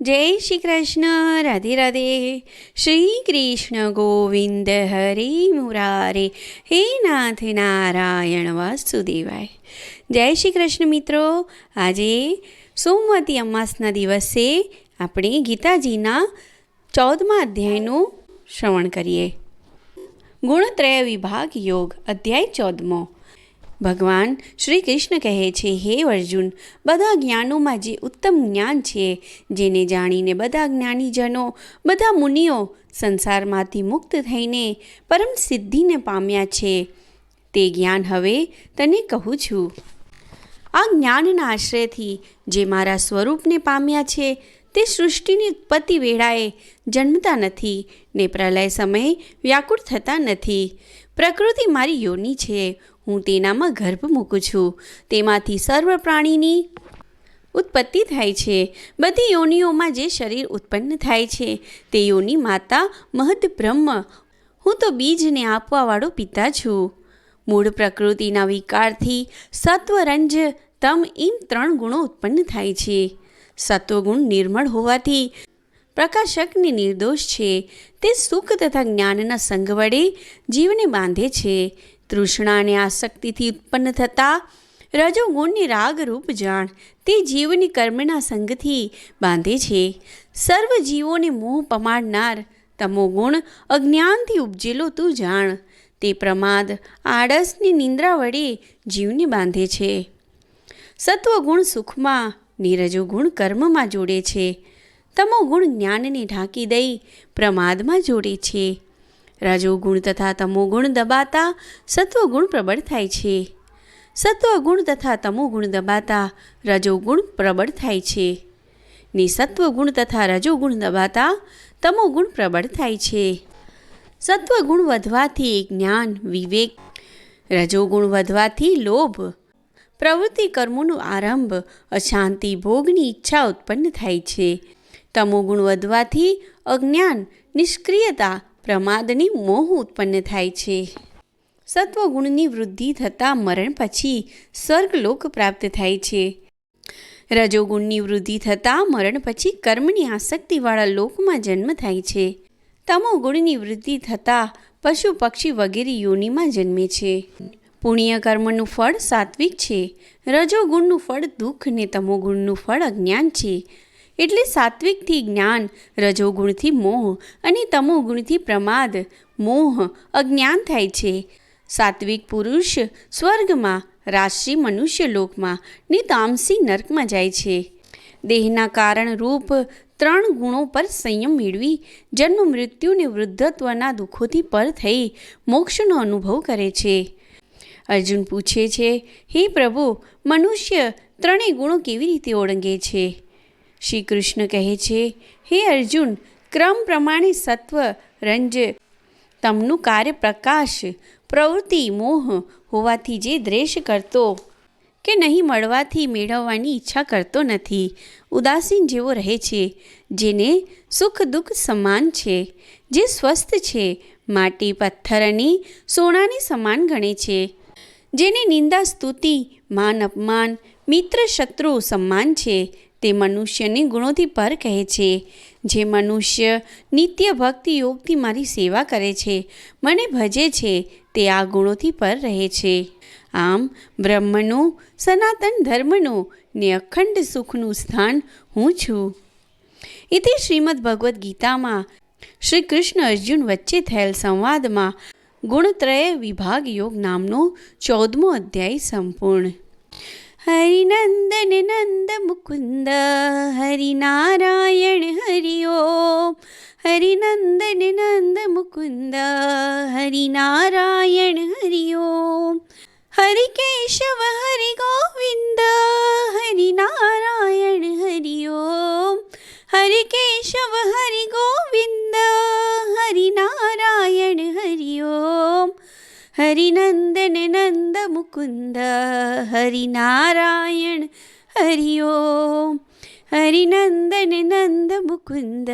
જય શ્રી કૃષ્ણ, રાધે રાધે. શ્રી કૃષ્ણ ગોવિંદ હરે મુરારે. હે નાથ નારાયણ વાસુદેવાય. જય શ્રી કૃષ્ણ મિત્રો, આજે સોમવતી અમાસના દિવસે આપણે ગીતાજીના ચૌદમા અધ્યાયનું શ્રવણ કરીએ. ગુણત્રય વિભાગ યોગ, અધ્યાય ચૌદમો. ભગવાન શ્રી કૃષ્ણ કહે છે, હે અર્જુન, બધા જ્ઞાનોમાં જે ઉત્તમ જ્ઞાન છે, જેને જાણીને બધા જ્ઞાનીજનો, બધા મુનિઓ સંસારમાંથી મુક્ત થઈને પરમ સિદ્ધિને પામ્યા છે. તે જ્ઞાન હવે તને કહું છું. આ જ્ઞાનના આશ્રયથી જે મારા સ્વરૂપને પામ્યા છે, તે સૃષ્ટિની ઉત્પત્તિ વેળાએ જન્મતા નથી ને પ્રલય સમયે વ્યાકુળ થતા નથી. પ્રકૃતિ મારી યોની છે હું તેનામાં ગર્ભ મૂકું છું. તેમાંથી સર્વ પ્રાણીની ઉત્પત્તિ થાય છે. બધી યોનિઓમાં જે શરીર ઉત્પન્ન થાય છે, તે યોની માતા મહદ બ્રહ્મ. હું તો બીજને આપવાવાળો પિતા છું. મૂળ પ્રકૃતિના વિકારથી સત્વરંજ તમ એમ ત્રણ ગુણો ઉત્પન્ન થાય છે. સત્વગુણ નિર્મળ હોવાથી પ્રકાશકને નિર્દોષ છે. તે સુખ તથા જ્ઞાનના સંગ વડે જીવને બાંધે છે. તૃષ્ણા અને આસક્તિથી ઉત્પન્ન થતા રજોગુણની રાગરૂપ જાણ તે જીવની કર્મના સંગથી બાંધે છે. સર્વ જીવોને મોહ પમાડનાર તમો ગુણ અજ્ઞાનથી ઉપજેલો તું જાણ. તે પ્રમાદ આળસની નિંદ્રા વડે જીવને બાંધે છે. સત્વગુણ સુખમાં નીરજો ગુણ કર્મમાં જોડે છે. તમો ગુણ જ્ઞાનને ઢાંકી દઈ પ્રમાદમાં જોડે છે. રજોગુણ તથા તમોગુણ દબાતા સત્વગુણ પ્રબળ થાય છે. સત્વગુણ તથા તમોગુણ દબાતા રજોગુણ પ્રબળ થાય છે. ને સત્વગુણ તથા રજોગુણ દબાતા તમોગુણ પ્રબળ થાય છે. સત્વગુણ વધવાથી જ્ઞાન, વિવેક, રજોગુણ વધવાથી લોભ, પ્રવૃત્તિ કર્મોનો આરંભ, અશાંતિ ભોગની ઈચ્છા ઉત્પન્ન થાય છે. તમોગુણ વધવાથી અજ્ઞાન, નિષ્ક્રિયતા પ્રમાદની મોહ ઉત્પન્ન થાય છે. સત્વગુણની વૃદ્ધિ થતાં મરણ પછી સ્વર્ગલોક પ્રાપ્ત થાય છે. રજોગુણની વૃદ્ધિ થતાં મરણ પછી કર્મની આસક્તિવાળા લોકમાં જન્મ થાય છે. તમોગુણની વૃદ્ધિ થતાં પશુ પક્ષી વગેરે યોનિમાં જન્મે છે. પુણ્ય કર્મનું ફળ સાત્વિક છે. રજોગુણનું ફળ દુઃખ ને તમોગુણનું ફળ અજ્ઞાન છે. એટલે સાત્વિકથી જ્ઞાન, રજોગુણથી મોહ અને તમોગુણથી પ્રમાદ. મોહ અજ્ઞાન થાય છે. સાત્વિક પુરુષ સ્વર્ગમાં, રાશિ મનુષ્ય લોકમાં ને તામસી નર્કમાં જાય છે. દેહના કારણ રૂપ ત્રણ ગુણો પર સંયમ મેળવી, જન્મ મૃત્યુને વૃદ્ધત્વના દુઃખોથી પર થઈ, મોક્ષનો અનુભવ કરે છે. અર્જુન પૂછે છે, હે પ્રભુ, મનુષ્ય ત્રણેય ગુણો કેવી રીતે ઓળંગે છે? શ્રી કૃષ્ણ કહે છે, હે અર્જુન, ક્રમ પ્રમાણે સત્વ, રંજ, તમનું કાર્ય પ્રકાશ, પ્રવૃત્તિ, મોહ હોવાથી જે દ્વેષ કરતો કે નહીં મળવાથી મેળવવાની ઈચ્છા કરતો નથી. ઉદાસીન જેવો રહે છે, જેને સુખ દુઃખ સમાન છે, જે સ્વસ્થ છે, માટી, પથ્થર અને સોનાની સમાન ગણે છે. જેને નિંદા, સ્તુતિ, માન, અપમાન, મિત્ર, શત્રુ સન્માન છે. તે મનુષ્યને ગુણોથી પર કહે છે, જે મનુષ્ય નિત્ય ભક્તિ યોગથી મારી સેવા કરે છે, મને ભજે છે, તે આ ગુણોથી પર રહે છે. આમ બ્રહ્મનો, સનાતન ધર્મનો, ને અખંડ સુખનું સ્થાન હું છું. ઇતિ શ્રીમદ ભગવદ્ ગીતામાં શ્રી કૃષ્ણ અર્જુન વચ્ચે થયેલ સંવાદમાં ગુણત્રય વિભાગ યોગ નામનો ચૌદમો અધ્યાય સંપૂર્ણ હરિનંદન નંદ મુકુંદ હરિનારાયણ હરિ ઓમ હરિનંદન નંદ મુકુંદ હરિનારાયણ હરિ ઓમ હરિ કેશવ હરિ ગોવિંદ હરિનારાયણ હરિ ઓમ હરિ કેશવ હરિ ગોવિંદ હરિનારાયણ હરિ ઓમ હરિનંદન નંદ મુકુંદ હરિનારાયણ હરિ ઓમ હરિનંદન નંદ મુકુંદ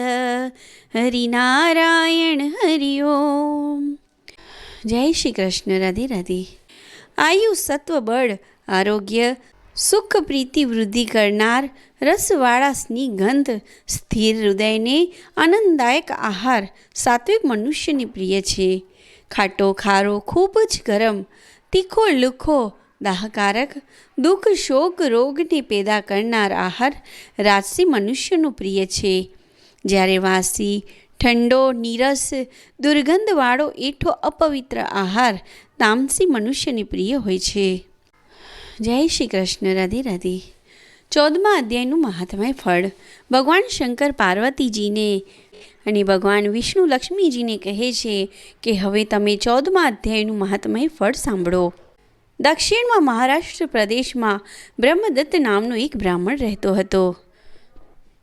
હરિનારાયણ હરિ ઓમ જય શ્રી કૃષ્ણ રાધે રાધે આયુ સત્વ બળ આરોગ્ય સુખ પ્રીતિ વૃદ્ધિ કરનાર રસવાળા સ્નિગંધ સ્થિર હૃદયને આનંદદાયક આહાર સાત્વિક મનુષ્યને પ્રિય છે ખાટો ખારો ખૂબ જ ગરમ, તીખો લુખો, દાહકારક, દુઃખ શોક રોગને પેદા કરનાર આહાર રાજસી મનુષ્યનું પ્રિય છે. જ્યારે વાસી, ઠંડો, નીરસ, દુર્ગંધવાળો, એઠો, અપવિત્ર આહાર તામસી મનુષ્યને પ્રિય હોય છે. જય શ્રી કૃષ્ણ, રાધે રાધે. ચૌદમા અધ્યાયનું મહાત્મય ફળ. ભગવાન શંકર પાર્વતીજીને અને ભગવાન વિષ્ણુ લક્ષ્મીજીને કહે છે કે હવે તમે ચૌદમા અધ્યાયનું મહાત્મય ફળ સાંભળો. દક્ષિણમાં મહારાષ્ટ્ર પ્રદેશમાં બ્રહ્મદત્ત નામનો એક બ્રાહ્મણ રહેતો હતો.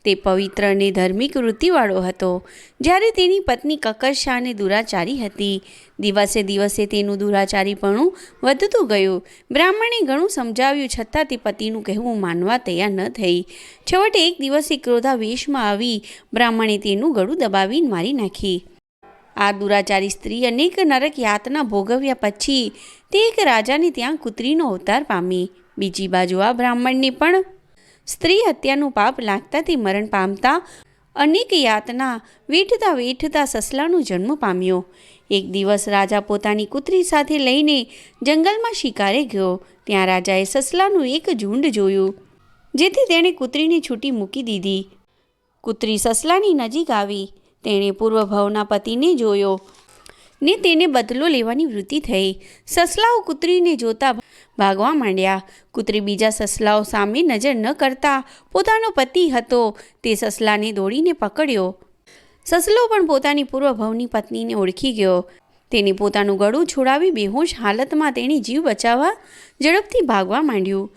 તે પવિત્ર અને ધાર્મિક વૃત્તિવાળો હતો. જ્યારે તેની પત્ની કકરશા અને દુરાચારી હતી, દિવસે દિવસે તેનું દુરાચારીપણું વધતું ગયું. બ્રાહ્મણે ઘણું સમજાવ્યું છતાં તે પતિનું કહેવું માનવા તૈયાર ન થઈ. છેવટે એક દિવસે ક્રોધાવેશમાં આવી, બ્રાહ્મણે તેનું ગળું દબાવી મારી નાખી. આ દુરાચારી સ્ત્રી અનેક નરક યાતના ભોગવ્યા પછી તે એક રાજાને ત્યાં કૂતરીનો અવતાર પામી. બીજી બાજુ આ બ્રાહ્મણને પણ સ્ત્રી હત્યાનું પાપ લાગતાથી મરણ પામતા અનેક યાતના વેઠતા વેઠતા સસલાનો જન્મ પામ્યો. એક દિવસ રાજા પોતાની કૂતરી સાથે લઈને જંગલમાં શિકારે ગયો. ત્યાં રાજાએ સસલાનું એક ઝુંડ જોયું, જેથી તેણે કૂતરીને છૂટી મૂકી દીધી. કૂતરી સસલાની નજીક આવી. તેણે પૂર્વભાવના પતિને જોયો ને તેને બદલો લેવાની વૃત્તિ થઈ. સસલાઓ કૂતરીને જોતા ભાગવા માંડ્યા. કૂતરી બીજા સસલાઓ સામે નજર ન કરતા પોતાનો પતિ હતો. તે સસલાને દોડીને પકડ્યો. સસલો પણ પોતાની પૂર્વભવની પત્નીને ઓળખી ગયો. તેને પોતાનું ગળું છોડાવી બેહોશ હાલતમાં તેણે જીવ બચાવવા ઝડપથી ભાગવા માંડ્યું.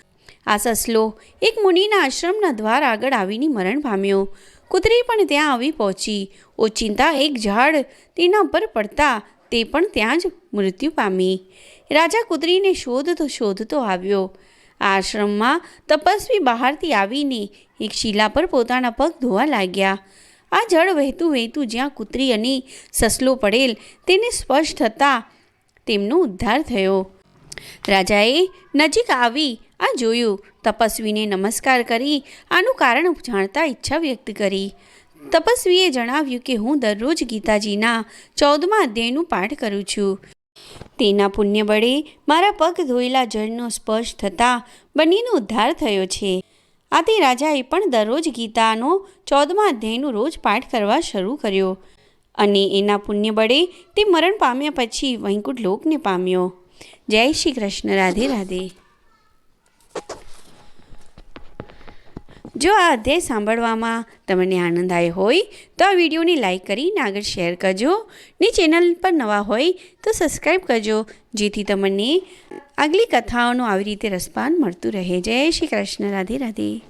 આ સસલો એક મુનિના આશ્રમના દ્વાર આગળ આવીને મરણ પામ્યો. કૂતરી પણ ત્યાં આવી પહોંચી. ઓચિંતા એક ઝાડ તેના પર પડતા તે પણ ત્યાં જ મૃત્યુ પામી. રાજા કુદરીને શોધતો શોધતો આવ્યો. આશ્રમમાં તપસ્વી બહારથી આવીને એક શિલા પર પોતાના પગ ધોવા લાગ્યા. આ જળ વહેતું વહેતું જ્યાં કૂતરી અને સસલો પડેલ તેને સ્પષ્ટ થતાં તેમનો ઉદ્ધાર થયો. રાજાએ નજીક આવી આ જોયું. તપસ્વીને નમસ્કાર કરી. આનું કારણ જાણતા ઈચ્છા વ્યક્ત કરી. તપસ્વીએ જણાવ્યું કે હું દરરોજ ગીતાજીના ચૌદમા અધ્યાયનું પાઠ કરું છું. તેના પુણ્ય બળે મારા પગ ધોયેલા જળનો સ્પર્શ થતાં બંનેનો ઉદ્ધાર થયો છે. આથી રાજાએ પણ દરરોજ ગીતાનો ચૌદમા અધ્યાયનું રોજ પાઠ કરવા શરૂ કર્યો અને એના પુણ્ય બળે તે મરણ પામ્યા પછી વૈકુંઠ લોકને પામ્યો. જય શ્રી કૃષ્ણ, રાધે રાધે. જો આ અધ્યાય સાંભળવામાં તમને આનંદ આવ્યો હોય, તો આ વિડીયોને લાઈક કરીને આગળ શેર કરજો. ને ચેનલ પર નવા હોય, તો સબસ્ક્રાઈબ કરજો, જેથી તમને આગલી કથાઓનું આવી રીતે રસપાન મળતું રહે. જય શ્રી કૃષ્ણ. રાધે રાધે.